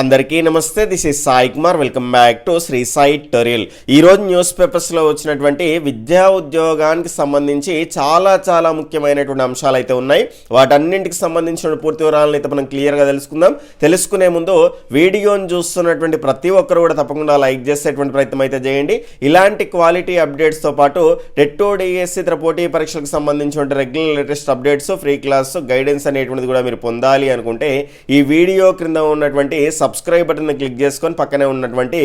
అందరికీ నమస్తే this is Sai Kumar. Welcome back to Shri Sai tutorial ఈరోజు news పేపర్స్లో వచ్చినటువంటి విద్యా ఉద్యోగానికి సంబంధించి చాలా చాలా ముఖ్యమైనటువంటి అంశాలు అయితే ఉన్నాయి. వాటన్నింటికి సంబంధించిన పూర్తి వివరాలను అయితే మనం క్లియర్గా తెలుసుకుందాం. తెలుసుకునే ముందు వీడియోని చూస్తున్నటువంటి ప్రతి ఒక్కరు కూడా తప్పకుండా లైక్ చేసేటువంటి ప్రయత్నం అయితే చేయండి. ఇలాంటి క్వాలిటీ అప్డేట్స్తో పాటు టెట్టో డిఎస్సి ఇతర పోటీ పరీక్షలకు సంబంధించిన regular latest updates free class guidance అనేటువంటిది కూడా మీరు పొందాలి అనుకుంటే ఈ వీడియో క్రింద ఉన్నటువంటి సబ్స్క్రైబ్ బటన్ క్లిక్ చేసుకొని పక్కనే ఉన్నటువంటి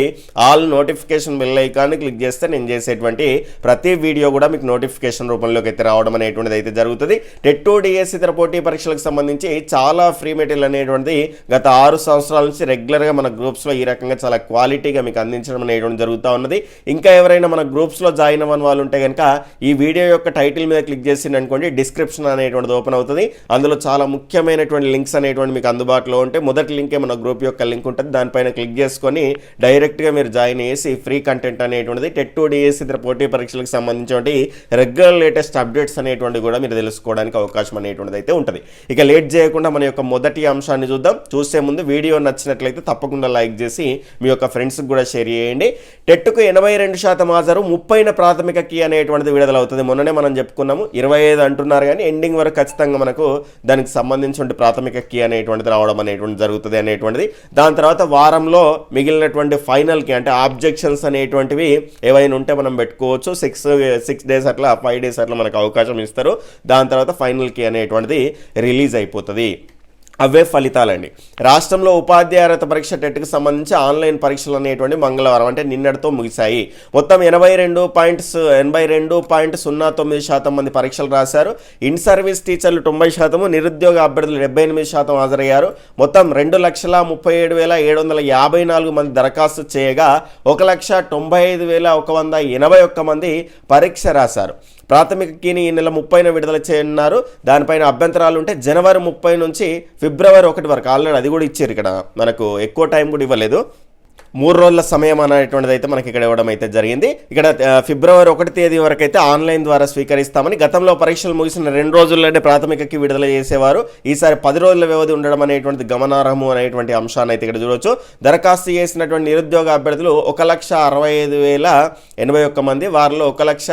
all notification bell icon click చేస్తే నేను చేసేటువంటి ప్రతి వీడియో కూడా మీకు నోటిఫికేషన్ రూపంలోకి అయితే రావడం అనేటువంటిది అయితే జరుగుతుంది. టెట్టో డిఎస్సి ఇతర పోటీ పరీక్షలకు సంబంధించి చాలా ఫ్రీ మెటీరియల్ అనేటువంటిది గత ఆరు సంవత్సరాల నుంచి రెగ్యులర్గా మన గ్రూప్స్లో ఈ రకంగా చాలా క్వాలిటీగా మీకు అందించడం అనేటువంటి జరుగుతూ ఉన్నది. ఇంకా ఎవరైనా మన గ్రూప్స్లో జాయిన్ అవ్వని వాళ్ళు ఉంటే కనుక ఈ వీడియో యొక్క టైటిల్ మీద క్లిక్ చేసింది అనుకోండి డిస్క్రిప్షన్ అనేటువంటిది ఓపెన్ అవుతుంది. అందులో చాలా ముఖ్యమైనటువంటి లింక్స్ అనేటువంటి మీకు అందుబాటులో ఉంటే మొదటి లింకే మన గ్రూప్ యొక్క లింక్ ఉంటుంది దానిపైన క్లిక్ చేసుకొని డైరెక్ట్గా మీరు జాయిన్ చేసి ఫ్రీ కంటెంట్ అనేటువంటిది టెట్ టూ డిఎస్సి ఇతర పోటీ పరీక్షలకు సంబంధించి రెగ్యులర్ లేటెస్ట్ అప్డేట్స్ అనేటువంటివి కూడా మీరు తెలుసుకోవడానికి అవకాశం అనేటువంటిది అయితే ఉంటుంది ఇక లేట్ చేయకుండా మన యొక్క మొదటి అంశాన్ని చూద్దాం చూసే ముందు వీడియో నచ్చినట్లయితే తప్పకుండా లైక్ చేసి మీ యొక్క ఫ్రెండ్స్కి కూడా షేర్ చేయండి టెట్కు ఎనభై రెండు శాతం హాజరు ముప్పైన ప్రాథమిక కీ అనేటువంటిది విడుదలవుతుంది మొన్ననే మనం చెప్పుకున్నాము ఇరవై ఐదు అంటున్నారు కానీ ఎండింగ్ వరకు ఖచ్చితంగా మనకు దానికి సంబంధించిన ప్రాథమిక కీ అనేటువంటిది రావడం అనేటువంటి జరుగుతుంది అనేటువంటిది దాని తర్వాత వారంలో మిగిలినటువంటి ఫైనల్కి అంటే ఆబ్జెక్షన్స్ అనేటువంటివి ఏవైనా ఉంటే మనం పెట్టుకోవచ్చు. సిక్స్ సిక్స్ డేస్ అట్లా ఫైవ్ డేస్ అట్లా మనకు అవకాశం ఇస్తారు. దాని తర్వాత ఫైనల్కి అనేటువంటిది రిలీజ్ అయిపోతుంది. అవే ఫలితాలండి. రాష్ట్రంలో ఉపాధ్యాయ పరీక్ష టెట్కి సంబంధించి ఆన్లైన్ పరీక్షలు అనేటువంటి మంగళవారం అంటే నిన్నటితో ముగిశాయి. మొత్తం ఎనభై రెండు పాయింట్ ఎనభై రెండు పాయింట్ సున్నా తొమ్మిది శాతం మంది పరీక్షలు రాశారు. ఇన్ సర్వీస్ టీచర్లు తొంభై శాతము నిరుద్యోగ అభ్యర్థులు డెబ్బై ఎనిమిది శాతం హాజరయ్యారు. మొత్తం రెండు లక్షల ముప్పై ఏడు వేల ఏడు వందల యాభై నాలుగు మంది దరఖాస్తు చేయగా ఒక లక్ష తొంభై ఐదు వేల ఒక వంద ఎనభై ఒక్క మంది పరీక్ష రాశారు. ప్రాథమిక కీని ఈ నెల ముప్పైన విడుదల చేయనున్నారు. దానిపైన అభ్యంతరాలు ఉంటే జనవరి ముప్పై నుంచి ఫిబ్రవరి ఒకటి వరకు. ఆల్రెడీ అది కూడా ఇచ్చారు ఇక్కడ. మనకు ఎక్కువ టైం కూడా ఇవ్వలేదు. మూడు రోజుల సమయం అనేటువంటిది అయితే మనకి ఇక్కడ ఇవ్వడం అయితే జరిగింది. ఇక్కడ ఫిబ్రవరి ఒకటి తేదీ వరకు అయితే ఆన్లైన్ ద్వారా స్వీకరిస్తామని గతంలో పరీక్షలు ముగిసిన రెండు రోజుల్లోనే ప్రాథమికకి విడుదల చేసేవారు. ఈసారి పది రోజుల వ్యవధి ఉండడం అనేటువంటి గమనార్హము అనేటువంటి అంశాన్ని అయితే ఇక్కడ చూడవచ్చు దరఖాస్తు చేసినటువంటి నిరుద్యోగ అభ్యర్థులు ఒక లక్ష అరవై ఐదు వేల ఎనభై ఒక్క మంది వారిలో ఒక లక్ష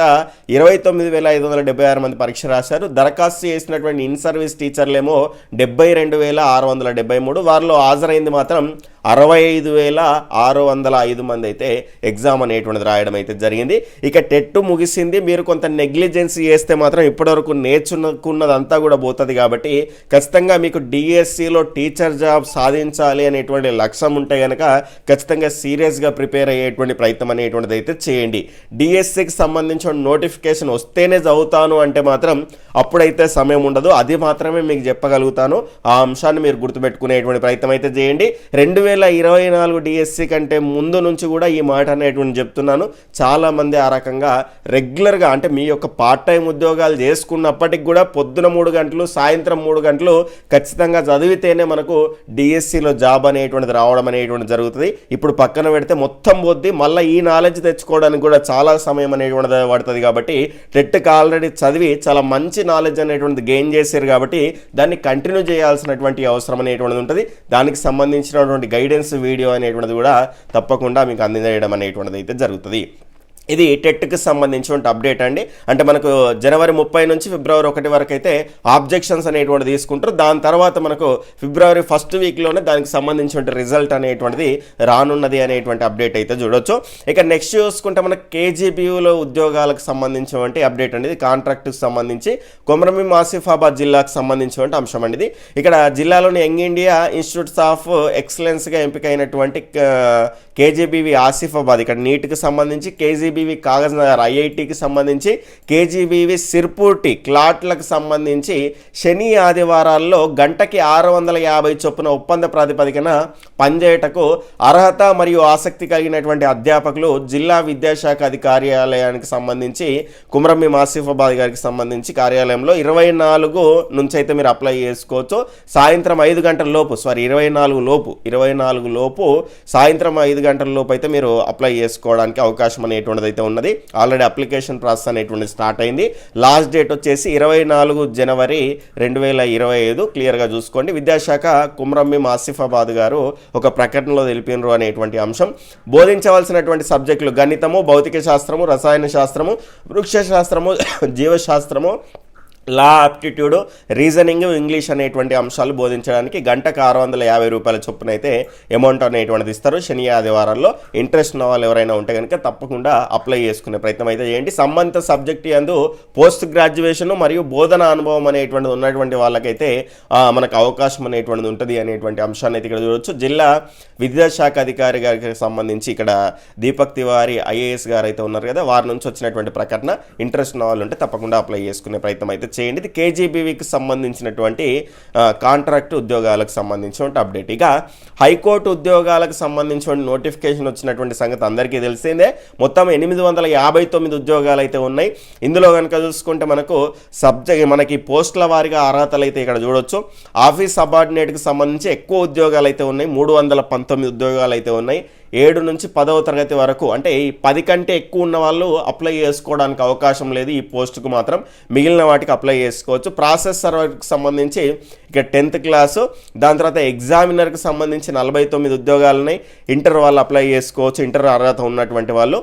ఇరవై తొమ్మిది వేల ఐదు వందల డెబ్బై ఆరు మంది పరీక్ష రాశారు. దరఖాస్తు చేసినటువంటి ఇన్ సర్వీస్ టీచర్లేమో డెబ్బై రెండు వేల ఆరు వందల డెబ్బై మూడు వారిలో హాజరైంది మాత్రం అరవై ఐదు వేల ఆరు వందల ఐదు మంది అయితే ఎగ్జామ్ అనేటువంటిది రాయడం అయితే జరిగింది. ఇక టెట్ ముగిసింది. మీరు కొంత నెగ్లిజెన్సీ చేస్తే మాత్రం ఇప్పటివరకు నేర్చుకున్నదంతా కూడా పోతుంది కాబట్టి ఖచ్చితంగా మీకు డిఎస్సిలో టీచర్ జాబ్ సాధించాలి అనేటువంటి లక్ష్యం ఉంటే కనుక ఖచ్చితంగా సీరియస్గా ప్రిపేర్ అయ్యేటువంటి ప్రయత్నం అనేటువంటిది అయితే చేయండి. డిఎస్సికి సంబంధించిన నోటిఫికేషన్ వస్తేనే చదువుతాను అంటే మాత్రం అప్పుడైతే సమయం ఉండదు. అది మాత్రమే మీకు చెప్పగలుగుతాను. ఆ అంశాన్ని మీరు గుర్తుపెట్టుకునేటువంటి ప్రయత్నం అయితే చేయండి. రెండు వేల ఇరవై నాలుగు డిఎస్సి కంటే ముందు నుంచి కూడా ఈ మాట అనేటువంటి చెప్తున్నాను. చాలామంది ఆ రకంగా రెగ్యులర్గా అంటే మీ యొక్క పార్ట్ టైం ఉద్యోగాలు చేసుకున్నప్పటికి కూడా పొద్దున మూడు గంటలు సాయంత్రం మూడు గంటలు ఖచ్చితంగా చదివితేనే మనకు డిఎస్సిలో జాబ్ అనేటువంటిది రావడం అనేటువంటిది జరుగుతుంది. ఇప్పుడు పక్కన పెడితే మొత్తం పొద్ది మళ్ళీ ఈ నాలెడ్జ్ తెచ్చుకోవడానికి కూడా చాలా సమయం అనేటువంటిది పడుతుంది కాబట్టి టెట్కి ఆల్రెడీ చదివి చాలా మంచి నాలెడ్జ్ అనేటువంటిది గెయిన్ చేశారు కాబట్టి దాన్ని కంటిన్యూ చేయాల్సినటువంటి అవసరం అనేటువంటిది ఉంటుంది. దానికి సంబంధించినటువంటి గైడెన్స్ వీడియో అనేటువంటిది కూడా తప్పకుండా మీకు అందజేయడం అనేటువంటిది అయితే జరుగుతుంది. ఇది టెట్కి సంబంధించిన అప్డేట్ అండి. అంటే మనకు జనవరి ముప్పై నుంచి ఫిబ్రవరి ఒకటి వరకు అయితే ఆబ్జెక్షన్స్ అనేటువంటి తీసుకుంటారు. దాని తర్వాత మనకు ఫిబ్రవరి ఫస్ట్ వీక్లోనే దానికి సంబంధించిన రిజల్ట్ అనేటువంటిది రానున్నది అనేటువంటి అప్డేట్ అయితే చూడొచ్చు. ఇక నెక్స్ట్ చూసుకుంటే మనకు కేజీబీయూలో ఉద్యోగాలకు సంబంధించినటువంటి అప్డేట్ అనేది కాంట్రాక్ట్కి సంబంధించి కొమరమి ఆసిఫాబాద్ జిల్లాకు సంబంధించినటువంటి అంశం అండి ఇది. ఇక్కడ జిల్లాలోని యంగ్ ఇండియా ఇన్స్టిట్యూట్స్ ఆఫ్ ఎక్సలెన్స్గా ఎంపికైనటువంటి కేజీబీవి ఆసిఫాబాద్ ఇక్కడ నీట్కి సంబంధించి కేజీబీవి కాగజ్ నగర్ ఐఐటికి సంబంధించి కేజీబీవి సిర్పూర్టి క్లాట్లకు సంబంధించి శని ఆదివారాల్లో గంటకి ఆరు వందల యాభై చొప్పున ఒప్పంద ప్రాతిపదికన పనిచేయటకు అర్హత మరియు ఆసక్తి కలిగినటువంటి అధ్యాపకులు జిల్లా విద్యాశాఖ అధికార్యాలయానికి సంబంధించి కుమరమి ఆసిఫాబాద్ గారికి సంబంధించి కార్యాలయంలో ఇరవై నాలుగు నుంచి అయితే మీరు అప్లై చేసుకోవచ్చు. సాయంత్రం ఐదు గంటల లోపు సారీ ఇరవై నాలుగు లోపు ఇరవై నాలుగు లోపు సాయంత్రం ఐదు గంటలలోపు అయితే మీరు అప్లై చేసుకోవడానికి అవకాశం అనేటువంటిది అయితే ఉన్నది. ఆల్రెడీ అప్లికేషన్ ప్రాసెస్ అనేటువంటిది స్టార్ట్ అయింది. లాస్ట్ డేట్ వచ్చేసి ఇరవై నాలుగు జనవరి రెండు వేల ఇరవై ఐదు. క్లియర్గా చూసుకోండి. విద్యాశాఖ కుమ్రమ్మి ఆసిఫాబాద్ గారు ఒక ప్రకటనలో తెలిపినరు అనేటువంటి అంశం. బోధించవలసినటువంటి సబ్జెక్టులు గణితము భౌతిక శాస్త్రము రసాయన శాస్త్రము వృక్ష శాస్త్రము జీవశాస్త్రము లా ఆప్టిట్యూడ్ రీజనింగ్ ఇంగ్లీష్ అనేటువంటి అంశాలు బోధించడానికి గంటకు ఆరు వందల యాభై రూపాయల చొప్పున అయితే అమౌంట్ అనేటువంటిది ఇస్తారు. శని ఆదివారాల్లో ఇంట్రెస్ట్ ఉన్న వాళ్ళు ఎవరైనా ఉంటే కనుక తప్పకుండా అప్లై చేసుకునే ప్రయత్నం అయితే చేయండి. సంబంధిత సబ్జెక్ట్ యందు పోస్ట్ గ్రాడ్యుయేషన్ మరియు బోధన అనుభవం అనేటువంటిది ఉన్నటువంటి వాళ్ళకైతే మనకు అవకాశం అనేటువంటిది ఉంటుంది అనేటువంటి అంశాన్ని అయితే ఇక్కడ చూడొచ్చు. జిల్లా విద్యాశాఖ అధికారి గారికి సంబంధించి ఇక్కడ దీపక్ తివారి ఐఏఎస్ గారు అయితే ఉన్నారు కదా. వారి నుంచి వచ్చినటువంటి ప్రకటన ఇంట్రెస్ట్ ఉన్న వాళ్ళు ఉంటే తప్పకుండా అప్లై చేసుకునే ప్రయత్నం అయితే చేయండి. ఇది కేజీబీవీకి సంబంధించినటువంటి కాంట్రాక్ట్ ఉద్యోగాలకు సంబంధించినటువంటి అప్డేట్ ఇక హైకోర్టు ఉద్యోగాలకు సంబంధించిన నోటిఫికేషన్ వచ్చినటువంటి సంగతి అందరికీ తెలిసిందే. మొత్తం ఎనిమిది వందల యాభై తొమ్మిది ఉద్యోగాలు అయితే ఉన్నాయి. ఇందులో కనుక చూసుకుంటే మనకు సబ్జెక్ట్ మనకి పోస్టుల వారిగా అర్హతలు అయితే ఇక్కడ చూడొచ్చు. ఆఫీస్ సబార్డినేట్కి సంబంధించి ఎక్కువ ఉద్యోగాలు అయితే ఉన్నాయి. మూడు వందల పంతొమ్మిది ఉద్యోగాలు అయితే ఉన్నాయి. ఏడు నుంచి పదవ తరగతి వరకు అంటే ఈ పది కంటే ఎక్కువ ఉన్న వాళ్ళు అప్లై చేసుకోవడానికి అవకాశం లేదు ఈ పోస్టుకు మాత్రం. మిగిలిన వాటికి అప్లై చేసుకోవచ్చు. ప్రాసెస్ సర్వర్కి సంబంధించి ఇక టెన్త్ క్లాసు దాని తర్వాత ఎగ్జామినర్కి సంబంధించి నలభై తొమ్మిది ఉద్యోగాలని ఇంటర్ వాళ్ళు అప్లై చేసుకోవచ్చు. ఇంటర్ అర్హత ఉన్నటువంటి వాళ్ళు.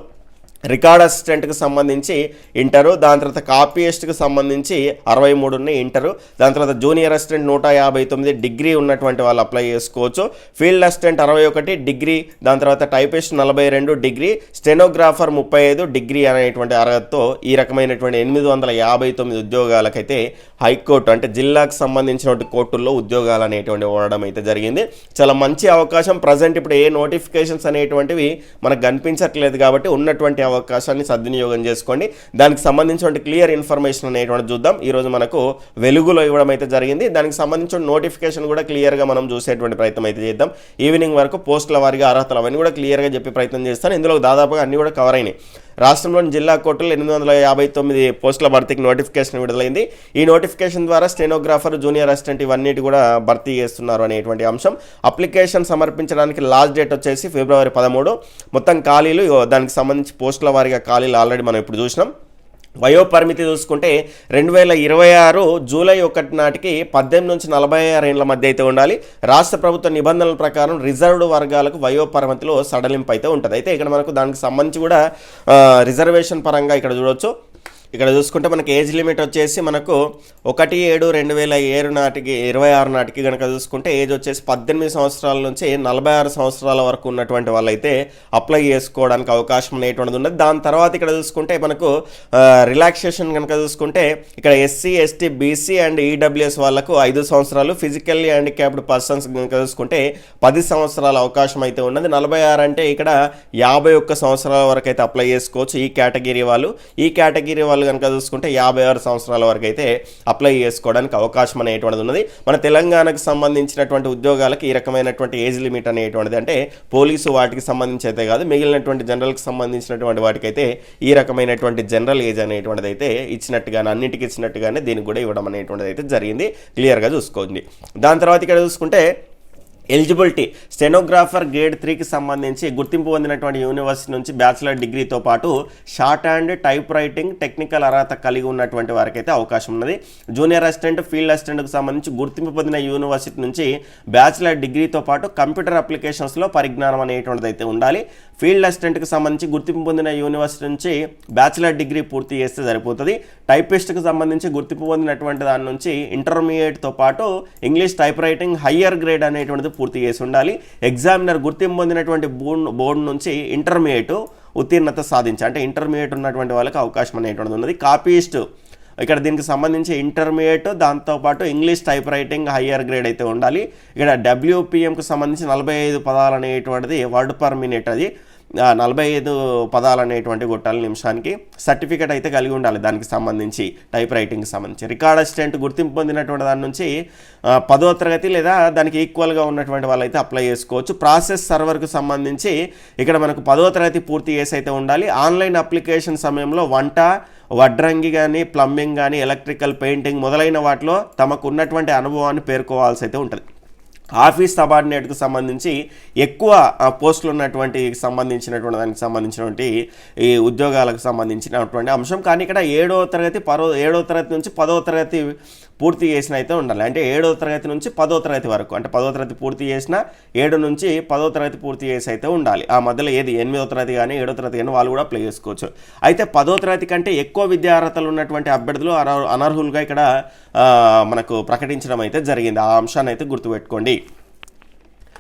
రికార్డ్ అసిస్టెంట్కి సంబంధించి ఇంటరు దాని తర్వాత కాపీయిస్ట్కి సంబంధించి అరవై మూడు ఉన్నాయి ఇంటరు దాని తర్వాత జూనియర్ అసిస్టెంట్ నూట యాభై తొమ్మిది డిగ్రీ ఉన్నటువంటి వాళ్ళు అప్లై చేసుకోవచ్చు. ఫీల్డ్ అసిస్టెంట్ అరవై ఒకటి డిగ్రీ దాని తర్వాత టైపిస్ట్ నలభై రెండు డిగ్రీ స్టెనోగ్రాఫర్ ముప్పై ఐదు డిగ్రీ అనేటువంటి అర్హతతో ఈ రకమైనటువంటి ఎనిమిది వందల యాభై తొమ్మిది ఉద్యోగాలకైతే హైకోర్టు అంటే జిల్లాకు సంబంధించినటువంటి కోర్టుల్లో ఉద్యోగాలు అనేటువంటి ఇవ్వడం అయితే జరిగింది. చాలా మంచి అవకాశం. ప్రజెంట్ ఇప్పుడు ఏ నోటిఫికేషన్స్ అనేటువంటివి మనకు కనిపించట్లేదు కాబట్టి ఉన్నటువంటి అవకాశాన్ని సద్వినియోగం చేసుకోండి. దానికి సంబంధించిన క్లియర్ ఇన్ఫర్మేషన్ అనేటువంటి చూద్దాం. ఈరోజు మనకు వెలుగులో ఇవ్వడం అయితే జరిగింది. దానికి సంబంధించిన నోటిఫికేషన్ కూడా క్లియర్గా మనం చూసేటువంటి ప్రయత్నం అయితే చేద్దాం. ఈవినింగ్ వరకు పోస్టుల వారిగా అర్హతలు అవన్నీ కూడా క్లియర్గా చెప్పే ప్రయత్నం చేస్తాను. ఇందులో దాదాపుగా అన్ని కూడా కవర్ అయినాయి. రాష్ట్రంలోని జిల్లా కోర్టులో ఎనిమిది వందల యాభై తొమ్మిది పోస్టుల భర్తీకి నోటిఫికేషన్ విడుదలైంది. ఈ నోటిఫికేషన్ ద్వారా స్టెనోగ్రాఫర్ జూనియర్ అసిస్టెంట్ ఇవన్నిటి కూడా భర్తీ చేస్తున్నారు అనేటువంటి అంశం. అప్లికేషన్ సమర్పించడానికి లాస్ట్ డేట్ వచ్చేసి ఫిబ్రవరి పదమూడు. మొత్తం ఖాళీలు దానికి సంబంధించి పోస్టుల వారిగా ఖాళీలు ఆల్రెడీ మనం ఇప్పుడు చూసినాం. వయోపరిమితి చూసుకుంటే రెండు వేల ఇరవై ఆరు జూలై ఒకటి నాటికి పద్దెనిమిది నుంచి నలభై ఆరు ఏళ్ళ మధ్య అయితే ఉండాలి. రాష్ట్ర ప్రభుత్వ నిబంధనల ప్రకారం రిజర్వ్డ్ వర్గాలకు వయో పరిమితిలో సడలింపు అయితే ఉంటుంది. అయితే ఇక్కడ మనకు దానికి సంబంధించి కూడా రిజర్వేషన్ పరంగా ఇక్కడ చూడొచ్చు. ఇక్కడ చూసుకుంటే మనకి ఏజ్ లిమిట్ వచ్చేసి మనకు ఒకటి ఏడు రెండు వేల ఏడు నాటికి ఇరవై ఆరు నాటికి కనుక చూసుకుంటే ఏజ్ వచ్చేసి పద్దెనిమిది సంవత్సరాల నుంచి నలభై ఆరు సంవత్సరాల వరకు ఉన్నటువంటి వాళ్ళైతే అప్లై చేసుకోవడానికి అవకాశం అనేటువంటిది ఉన్నది. దాని తర్వాత ఇక్కడ చూసుకుంటే మనకు రిలాక్సేషన్ కనుక చూసుకుంటే ఇక్కడ SC ST BC and EWS వాళ్ళకు ఐదు సంవత్సరాలు ఫిజికల్లీ హ్యాండిక్యాప్డ్ పర్సన్స్ కనుక చూసుకుంటే పది సంవత్సరాల అవకాశం అయితే ఉన్నది. నలభై ఆరు అంటే ఇక్కడ యాభై ఒక్క సంవత్సరాల వరకు అయితే అప్లై చేసుకోవచ్చు ఈ కేటగిరీ వాళ్ళు. ఈ కేటగిరీ వాళ్ళు కనుక చూసుకుంటే యాభై ఆరు సంవత్సరాల వరకు అయితే అప్లై చేసుకోవడానికి అవకాశం అనేటువంటిది ఉన్నది. మన తెలంగాణకు సంబంధించినటువంటి ఉద్యోగాలకు ఈ రకమైనటువంటి ఏజ్ లిమిట్ అనేటువంటిది అంటే పోలీసు వాటికి సంబంధించి అయితే కాదు మిగిలినటువంటి జనరల్కి సంబంధించినటువంటి వాటికైతే ఈ రకమైనటువంటి జనరల్ ఏజ్ అనేటువంటిది అయితే ఇచ్చినట్టుగానే అన్నిటికీ ఇచ్చినట్టుగానే దీనికి కూడా ఇవ్వడం అనేటువంటిది అయితే జరిగింది. క్లియర్గా చూసుకోండి. దాని తర్వాత ఇక్కడ చూసుకుంటే ఎలిజిబిలిటీ స్టెనోగ్రాఫర్ గ్రేడ్ త్రీకి సంబంధించి గుర్తింపు పొందినటువంటి యూనివర్సిటీ నుంచి బ్యాచిలర్ డిగ్రీతో పాటు shorthand type writing technical అర్హత కలిగి ఉన్నటువంటి వారికి అయితే అవకాశం ఉన్నది. జూనియర్ అసిస్టెంట్ ఫీల్డ్ అసిస్టెంట్కి సంబంధించి గుర్తింపు పొందిన యూనివర్సిటీ నుంచి బ్యాచిలర్ డిగ్రీతో పాటు కంప్యూటర్ అప్లికేషన్స్లో పరిజ్ఞానం అనేటువంటిది అయితే ఉండాలి ఫీల్డ్ అసిస్టెంట్కి సంబంధించి గుర్తింపు పొందిన యూనివర్సిటీ నుంచి బ్యాచిలర్ డిగ్రీ పూర్తి చేస్తే సరిపోతుంది. టైపిస్ట్కి సంబంధించి గుర్తింపు పొందినటువంటి దాని నుంచి ఇంటర్మీడియట్తో పాటు English type writing higher grade అనేటువంటిది పూర్తి చేసి ఉండాలి. ఎగ్జామినర్ గుర్తింపు పొందినటువంటి బోర్డు బోర్డు నుంచి ఇంటర్మీడియట్ ఉత్తీర్ణత సాధించి అంటే ఇంటర్మీడియట్ ఉన్నటువంటి వాళ్ళకి అవకాశం అనేటువంటిది ఉన్నది. కాపీస్ట్ ఇక్కడ దీనికి సంబంధించి ఇంటర్మీడియట్ దాంతోపాటు English type writing higher grade అయితే ఉండాలి. ఇక్కడ డబ్ల్యూపిఎంకి సంబంధించి నలభై ఐదు పదాలు అనేటువంటిది వర్డ్ పర్ మినిట్ అది. నలభై ఐదు పదాలు అనేటువంటి కొట్టాలి నిమిషానికి సర్టిఫికేట్ అయితే కలిగి ఉండాలి దానికి సంబంధించి టైప్ రైటింగ్కి సంబంధించి. రికార్డ్ అసిస్టెంట్ గుర్తింపు పొందినటువంటి దాని నుంచి పదో తరగతి లేదా దానికి ఈక్వల్గా ఉన్నటువంటి వాళ్ళైతే అప్లై చేసుకోవచ్చు. ప్రాసెస్ సర్వర్కు సంబంధించి ఇక్కడ మనకు పదో తరగతి పూర్తి చేసి అయితే ఉండాలి. ఆన్లైన్ అప్లికేషన్ సమయంలో వంట వడ్రంగి కానీ ప్లంబింగ్ కానీ ఎలక్ట్రికల్ పెయింటింగ్ మొదలైన వాటిలో తమకు ఉన్నటువంటి అనుభవాన్ని పేర్కోవాల్సి అయితే ఉంటుంది. ఆఫీస్ సబార్డినేట్కు సంబంధించి ఎక్కువ ఆ, పోస్టులు ఉన్నటువంటి సంబంధించినటువంటి దానికి సంబంధించినటువంటి ఈ ఉద్యోగాలకు సంబంధించినటువంటి అంశం. కానీ ఇక్కడ ఏడవ తరగతి పరో ఏడవ తరగతి నుంచి పదవ తరగతి పూర్తి చేసిన అయితే ఉండాలి. అంటే ఏడో తరగతి నుంచి పదో తరగతి వరకు. అంటే పదో తరగతి పూర్తి చేసిన ఏడు నుంచి పదో తరగతి పూర్తి చేసి అయితే ఉండాలి. ఆ మధ్యలో ఏది? ఎనిమిదో తరగతి కానీ ఏడో తరగతి కానీ వాళ్ళు కూడా అప్లై చేసుకోవచ్చు. అయితే పదో తరగతి కంటే ఎక్కువ విద్యార్హతలు ఉన్నటువంటి అభ్యర్థులు అనర్హులుగా ఇక్కడ మనకు ప్రకటించడం అయితే జరిగింది. ఆ అంశాన్ని అయితే గుర్తుపెట్టుకోండి.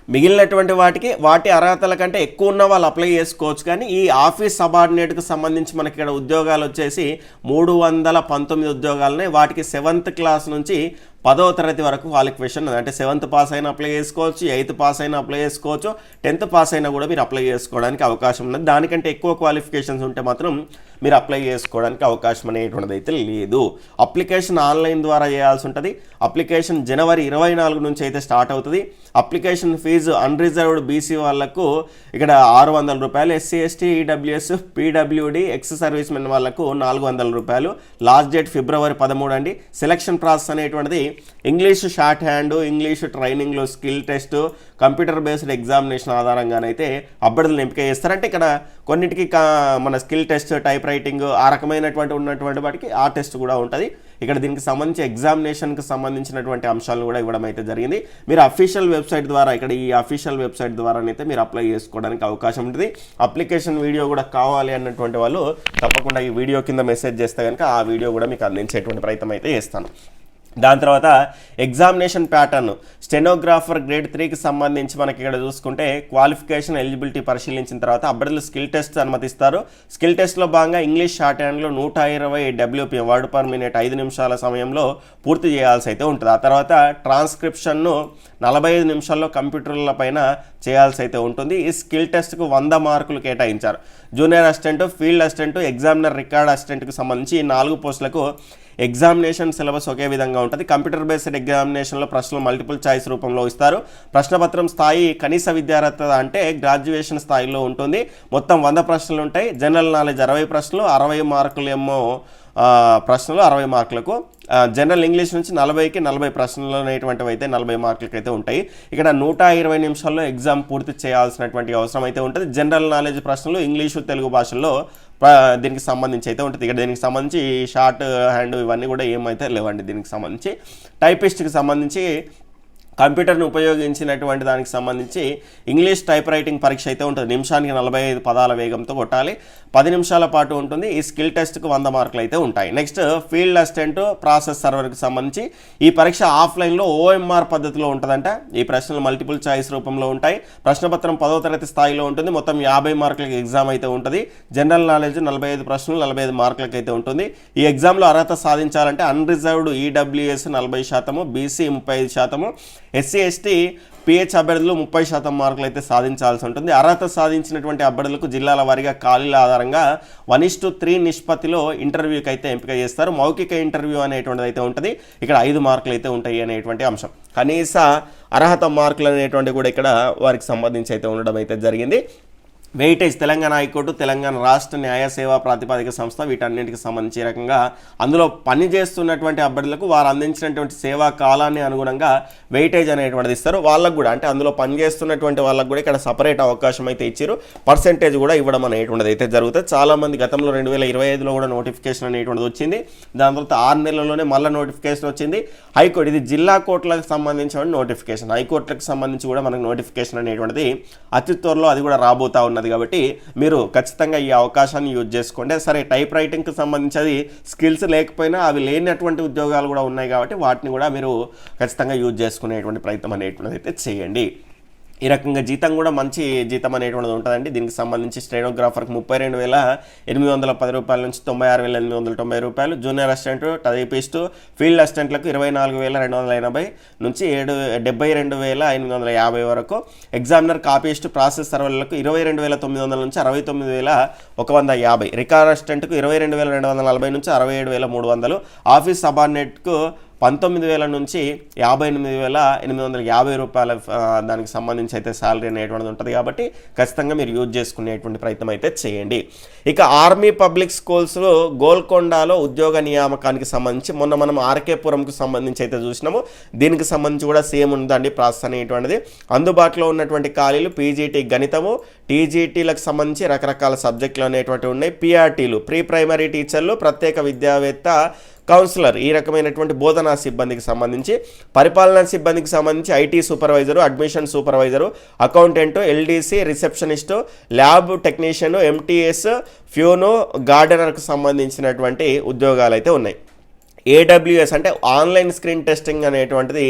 మిగిలినటువంటి వాటికి వాటి అర్హతల కంటే ఎక్కువ ఉన్న వాళ్ళు అప్లై చేసుకోవచ్చు. కానీ ఈ ఆఫీస్ సబార్డినేట్కి సంబంధించి మనకి ఇక్కడ ఉద్యోగాలు వచ్చేసి మూడు వందల పంతొమ్మిది ఉద్యోగాలని వాటికి సెవెంత్ క్లాస్ నుంచి పదవ తరగతి వరకు క్వాలిఫికేషన్ అంటే సెవెంత్ పాస్ అయినా అప్లై చేసుకోవచ్చు ఎయిత్ పాస్ అయినా అప్లై చేసుకోవచ్చు టెన్త్ పాస్ అయినా కూడా మీరు అప్లై చేసుకోవడానికి అవకాశం ఉన్నది. దానికంటే ఎక్కువ క్వాలిఫికేషన్స్ ఉంటే మాత్రం మీరు అప్లై చేసుకోవడానికి అవకాశం అనేటువంటిది అయితే లేదు. అప్లికేషన్ ఆన్లైన్ ద్వారా చేయాల్సి ఉంటుంది. అప్లికేషన్ జనవరి ఇరవై నాలుగు నుంచి అయితే స్టార్ట్ అవుతుంది. అప్లికేషన్ ఫీజు అన్రిజర్వ్డ్ బీసీ వాళ్ళకు ఇక్కడ ఆరు వందల రూపాయలు SC ST EWS PWD ex servicemen వాళ్ళకు నాలుగు వందల రూపాయలు. లాస్ట్ డేట్ ఫిబ్రవరి పదమూడు అండి. సెలక్షన్ ప్రాసెస్ అనేటువంటిది ఇంగ్లీష్ షార్ట్ హ్యాండ్ ఇంగ్లీష్ ట్రైనింగ్లో skill test computer based examination ఆధారంగానైతే అభ్యర్థులను ఎంపిక చేస్తారంటే ఇక్కడ కొన్నిటికి కా- మన స్కిల్ టెస్ట్ టైప్ రైటింగ్ ఆ రకమైనటువంటి ఉన్నటువంటి వాటికి ఆ టెస్ట్ కూడా ఉంటుంది. ఇక్కడ దీనికి సంబంధించి ఎగ్జామినేషన్కి సంబంధించినటువంటి అంశాలను కూడా ఇవ్వడం అయితే జరిగింది. మీరు అఫీషియల్ వెబ్సైట్ ద్వారా ఇక్కడ ఈ అఫీషియల్ వెబ్సైట్ ద్వారానైతే మీరు అప్లై చేసుకోవడానికి అవకాశం ఉంటుంది. అప్లికేషన్ వీడియో కూడా కావాలి అన్నటువంటి వాళ్ళు తప్పకుండా ఈ వీడియో కింద మెసేజ్ చేస్తే కనుక ఆ వీడియో కూడా మీకు అందించేటువంటి ప్రయత్నం అయితే చేస్తాను. దాని తర్వాత ఎగ్జామినేషన్ ప్యాటర్న్. స్టెనోగ్రాఫర్ గ్రేడ్ త్రీకి సంబంధించి మనకి ఇక్కడ చూసుకుంటే క్వాలిఫికేషన్ ఎలిజిబిలిటీ పరిశీలించిన తర్వాత అభ్యర్థులు స్కిల్ టెస్ట్ అనుమతిస్తారు. స్కిల్ టెస్ట్లో భాగంగా ఇంగ్లీష్ షార్ట్ హ్యాండ్లో నూట ఇరవై డబ్ల్యూపీ వర్డ్ పర్ మినిట్ ఐదు నిమిషాల సమయంలో పూర్తి చేయాల్సి అయితే ఉంటుంది. ఆ తర్వాత ట్రాన్స్క్రిప్షన్ను నలభై ఐదు నిమిషాల్లో కంప్యూటర్ల పైన చేయాల్సి అయితే ఉంటుంది. ఈ స్కిల్ టెస్ట్కు వంద మార్కులు కేటాయించారు. Junior assistant field assistant examiner record అసిస్టెంట్కి సంబంధించి ఈ నాలుగు పోస్టులకు ఎగ్జామినేషన్ సిలబస్ ఒకే విధంగా ఉంటుంది. కంప్యూటర్ బేస్డ్ ఎగ్జామినేషన్లో ప్రశ్నలు మల్టిపుల్ చాయిస్ రూపంలో ఇస్తారు. ప్రశ్నపత్రం స్థాయి కనీస విద్యార్హత అంటే గ్రాడ్యుయేషన్ స్థాయిలో ఉంటుంది. మొత్తం వంద ప్రశ్నలు ఉంటాయి. జనరల్ నాలెడ్జ్ అరవై ప్రశ్నలు అరవై మార్కులు ఏమో ప్రశ్నలు అరవై మార్కులకు. జనరల్ ఇంగ్లీష్ నుంచి నలభైకి నలభై ప్రశ్నలు అనేటువంటివి అయితే నలభై మార్కులకి అయితే ఉంటాయి. ఇక్కడ నూట ఇరవై నిమిషాల్లో ఎగ్జామ్ పూర్తి చేయాల్సినటువంటి అవసరం అయితే ఉంటుంది. జనరల్ నాలెడ్జ్ ప్రశ్నలు ఇంగ్లీషు తెలుగు భాషల్లో దీనికి సంబంధించి అయితే ఉంటుంది. ఇక్కడ దీనికి సంబంధించి షార్ట్ హ్యాండ్ ఇవన్నీ కూడా ఏమైతే లేవండి దీనికి సంబంధించి. టైపిస్ట్కి సంబంధించి కంప్యూటర్ను ఉపయోగించినటువంటి దానికి సంబంధించి ఇంగ్లీష్ టైప్ రైటింగ్ పరీక్ష అయితే ఉంటుంది. నిమిషానికి నలభై ఐదు పదాల వేగంతో కొట్టాలి. పది నిమిషాల పాటు ఉంటుంది. ఈ స్కిల్ టెస్ట్కు వంద మార్కులు అయితే ఉంటాయి. నెక్స్ట్ ఫీల్డ్ అసిస్టెంట్ ప్రాసెస్ సర్వర్కి సంబంధించి ఈ పరీక్ష ఆఫ్లైన్లో ఓఎంఆర్ పద్ధతిలో ఉంటుందంట. ఈ ప్రశ్నలు మల్టిపుల్ చాయిస్ రూపంలో ఉంటాయి. ప్రశ్నపత్రం పదో తరగతి స్థాయిలో ఉంటుంది. మొత్తం యాభై మార్కులకి ఎగ్జామ్ అయితే ఉంటుంది. జనరల్ నాలెడ్జ్ నలభై ఐదు ప్రశ్నలు నలభై ఐదు మార్కులకి అయితే ఉంటుంది. ఈ ఎగ్జామ్లో అర్హత సాధించాలంటే అన్రిజర్వ్డ్ ఈడబ్ల్యూఎస్ నలభై శాతము బీసీ ముప్పై ఐదు శాతము ఎస్సీ ఎస్టీ పిహెచ్ అభ్యర్థులు ముప్పై శాతం మార్కులు అయితే సాధించాల్సి ఉంటుంది. అర్హత సాధించినటువంటి అభ్యర్థులకు జిల్లాల వారీగా ఖాళీల ఆధారంగా వన్ ఇస్ టు త్రీ నిష్పత్తిలో ఇంటర్వ్యూకి అయితే ఎంపిక చేస్తారు. మౌఖిక ఇంటర్వ్యూ అనేటువంటిది అయితే ఉంటుంది. ఇక్కడ ఐదు మార్కులు అయితే ఉంటాయి అనేటువంటి అంశం. కనీస అర్హత మార్కులు అనేటువంటి కూడా ఇక్కడ వారికి సంబంధించి అయితే ఉండడం అయితే జరిగింది. వెయిటేజ్ తెలంగాణ హైకోర్టు తెలంగాణ రాష్ట్ర న్యాయ సేవా ప్రాతిపదిక సంస్థ వీటన్నింటికి సంబంధించి రకంగా అందులో పని చేస్తున్నటువంటి అభ్యర్థులకు వారు అందించినటువంటి సేవా కాలాన్ని అనుగుణంగా వెయిటేజ్ అనేటువంటిది ఇస్తారు. వాళ్ళకు కూడా అంటే అందులో పని చేస్తున్నటువంటి వాళ్ళకు కూడా ఇక్కడ సపరేట్ అవకాశం అయితే ఇచ్చారు. పర్సెంటేజ్ కూడా ఇవ్వడం అనేటువంటిది అయితే జరుగుతుంది. చాలామంది గతంలో రెండు వేల ఇరవై ఐదులో కూడా నోటిఫికేషన్ అనేటువంటిది వచ్చింది. దాని తర్వాత ఆరు నెలల్లోనే మళ్ళీ నోటిఫికేషన్ వచ్చింది. హైకోర్టు ఇది జిల్లా కోర్టులకు సంబంధించిన నోటిఫికేషన్. హైకోర్టులకు సంబంధించి కూడా మనకు నోటిఫికేషన్ అనేటువంటిది అతి త్వరలో అది కూడా రాబోతా ఉన్నది. కాబట్టి మీరు ఖచ్చితంగా ఈ అవకాశాన్ని యూజ్ చేసుకోండి. సరే టైప్ రైటింగ్కి సంబంధించి స్కిల్స్ లేకపోయినా అవి లేనటువంటి ఉద్యోగాలు కూడా ఉన్నాయి కాబట్టి వాటిని కూడా మీరు ఖచ్చితంగా యూజ్ చేసుకునేటువంటి ప్రయత్నం అనేటువంటిది అయితే చేయండి. ఈ రకంగా జీతం కూడా మంచి జీతం అనేటువంటిది ఉంటుందండి. దీనికి సంబంధించి స్టెనోగ్రాఫర్కి ముప్పై రెండు వేల ఎనిమిది వందల పది రూపాయల నుంచి తొంభై ఆరు వేల ఎనిమిది వందల తొంభై రూపాయలు జూనియర్ అసిస్టెంట్ టైపిస్ట్ ఫీల్డ్ అసిస్టెంట్లకు ఇరవై నాలుగు వేల రెండు వందల ఎనభై నుంచి ఏడు డెబ్బై రెండు వేల ఎనిమిది వందల యాభై వరకు ఎగ్జామినర్ కాపీస్ట్ ప్రాసెస్ సర్వర్లకు ఇరవై రెండు వేల తొమ్మిది వందల నుంచి అరవై తొమ్మిది వేల ఒక వంద యాభై రికార్డ్ అసిస్టెంట్కు ఇరవై రెండు వేల రెండు వందల నలభై నుంచి అరవై ఏడు వేల మూడు వందలు ఆఫీస్ సబార్డినేట్కు పంతొమ్మిది వేల నుంచి యాభై ఎనిమిది వేల ఎనిమిది వందల యాభై రూపాయల దానికి సంబంధించి అయితే శాలరీ అనేటువంటిది ఉంటుంది కాబట్టి ఖచ్చితంగా మీరు యూజ్ చేసుకునేటువంటి ప్రయత్నం అయితే చేయండి. ఇక ఆర్మీ పబ్లిక్ స్కూల్స్లో గోల్కొండలో ఉద్యోగ నియామకానికి సంబంధించి మొన్న మనం ఆర్కేపురంకు సంబంధించి అయితే చూసినాము. దీనికి సంబంధించి కూడా సేమ్ ఉందండి ప్రాసెస్ అనేటువంటిది. అందుబాటులో ఉన్నటువంటి ఖాళీలు పీజీటీ గణితము టీజీటీలకు సంబంధించి రకరకాల సబ్జెక్టులు అనేటువంటివి ఉన్నాయి. పీఆర్టీలు ప్రీ ప్రైమరీ టీచర్లు ప్రత్యేక విద్యావేత్త కౌన్సిలర్ ఈ రకమైనటువంటి బోధనా సిబ్బందికి సంబంధించి పరిపాలనా సిబ్బందికి సంబంధించి IT supervisor admission supervisor accountant LDC receptionist lab technician MTS peon గార్డెనర్కు సంబంధించినటువంటి ఉద్యోగాలు అయితే ఉన్నాయి ఏడబ్ల్యూఎస్ అంటే ఆన్లైన్ స్క్రీన్ టెస్టింగ్ అనేటువంటిది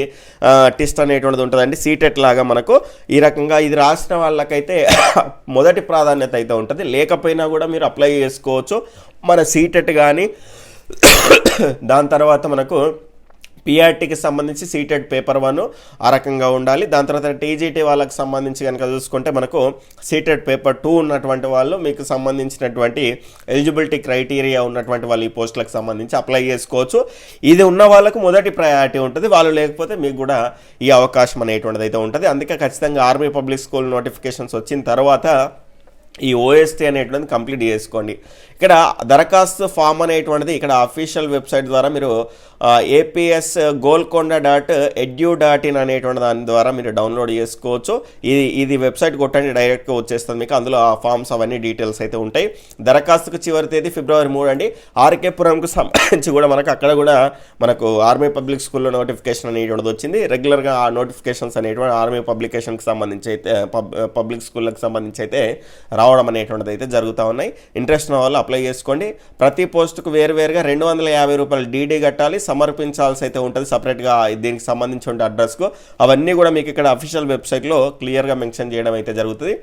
టెస్ట్ అనేటువంటిది ఉంటుందండి. సీటెట్ లాగా మనకు ఈ రకంగా ఇది రాసిన వాళ్ళకైతే మొదటి ప్రాధాన్యత అయితే ఉంటుంది. లేకపోయినా కూడా మీరు అప్లై చేసుకోవచ్చు. మన సీటెట్ కానీ దాని తర్వాత మనకు పిఆర్టీకి సంబంధించి సీటెడ్ పేపర్ వన్ ఆ రకంగా ఉండాలి. దాని తర్వాత టీజీటీ వాళ్ళకి సంబంధించి కనుక చూసుకుంటే మనకు సీటెడ్ పేపర్ టూ ఉన్నటువంటి వాళ్ళు మీకు సంబంధించినటువంటి ఎలిజిబిలిటీ క్రైటీరియా ఉన్నటువంటి వాళ్ళు ఈ పోస్టులకు సంబంధించి అప్లై చేసుకోవచ్చు. ఇది ఉన్న వాళ్ళకు మొదటి ప్రయారిటీ ఉంటుంది. వాళ్ళు లేకపోతే మీకు కూడా ఈ అవకాశం అనేటువంటిది అయితే ఉంటుంది. అందుకే ఖచ్చితంగా ఆర్మీ పబ్లిక్ స్కూల్ నోటిఫికేషన్స్ వచ్చిన తర్వాత ఈ ఓఎస్టీ అనేటువంటిది కంప్లీట్ చేసుకోండి. ఇక్కడ దరఖాస్తు ఫామ్ అనేటువంటిది ఇక్కడ అఫీషియల్ వెబ్సైట్ ద్వారా మీరు APS Golconda dot edu dot in అనేటువంటి దాని ద్వారా మీరు డౌన్లోడ్ చేసుకోవచ్చు. ఇది ఇది వెబ్సైట్ కొట్టండి డైరెక్ట్గా వచ్చేస్తుంది మీకు. అందులో ఆ ఫామ్స్ అవన్నీ డీటెయిల్స్ అయితే ఉంటాయి. దరఖాస్తుకు చివరి తేదీ ఫిబ్రవరి మూడు అండి. ఆర్కేపురంకు సంబంధించి కూడా మనకు అక్కడ కూడా మనకు ఆర్మీ పబ్లిక్ స్కూల్లో నోటిఫికేషన్ అనేటువంటిది వచ్చింది. రెగ్యులర్గా ఆ నోటిఫికేషన్స్ అనేటువంటి ఆర్మీ పబ్లికేషన్కి సంబంధించి అయితే పబ్లిక్ స్కూళ్ళకి సంబంధించి అయితే రావడం అనేటువంటిది అయితే జరుగుతూ ఉన్నాయి. ఇంట్రెస్ట్ ఉన్న వాళ్ళు అప్లై చేసుకోండి. ప్రతి పోస్టుకు వేరువేరుగా రెండు వందల యాభై రూపాయలు డీడీ కట్టాలి. సమర్పించాల్సి అయితే ఉంటుంది సపరేట్గా దీనికి సంబంధించి ఉండే అడ్రస్కు. అవన్నీ కూడా మీకు ఇక్కడ అఫీషియల్ వెబ్సైట్లో క్లియర్గా మెన్షన్ చేయడం అయితే జరుగుతుంది.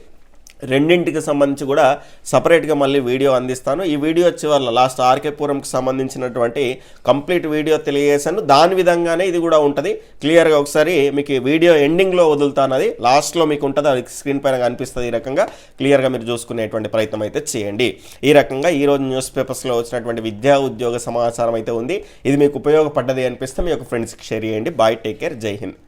రెండింటికి సంబంధించి కూడా సపరేట్గా మళ్ళీ వీడియో అందిస్తాను. ఈ వీడియో వచ్చే లాస్ట్ ఆర్కే పూరంకి సంబంధించినటువంటి కంప్లీట్ వీడియో తెలియజేశాను. దాని విధంగానే ఇది కూడా ఉంటుంది. క్లియర్గా ఒకసారి మీకు వీడియో ఎండింగ్లో వదులుతాను అది లాస్ట్లో మీకు ఉంటుంది అది స్క్రీన్ పైన కనిపిస్తుంది ఈ రకంగా. క్లియర్గా మీరు చూసుకునేటువంటి ప్రయత్నం అయితే చేయండి. ఈ రకంగా ఈ రోజు న్యూస్ పేపర్స్లో వచ్చినటువంటి విద్యా ఉద్యోగ సమాచారం అయితే ఉంది. ఇది మీకు ఉపయోగపడ్డది అనిపిస్తే మీ యొక్క ఫ్రెండ్స్కి షేర్ చేయండి. బాయ్ టేక్ కేర్ జై హింద్.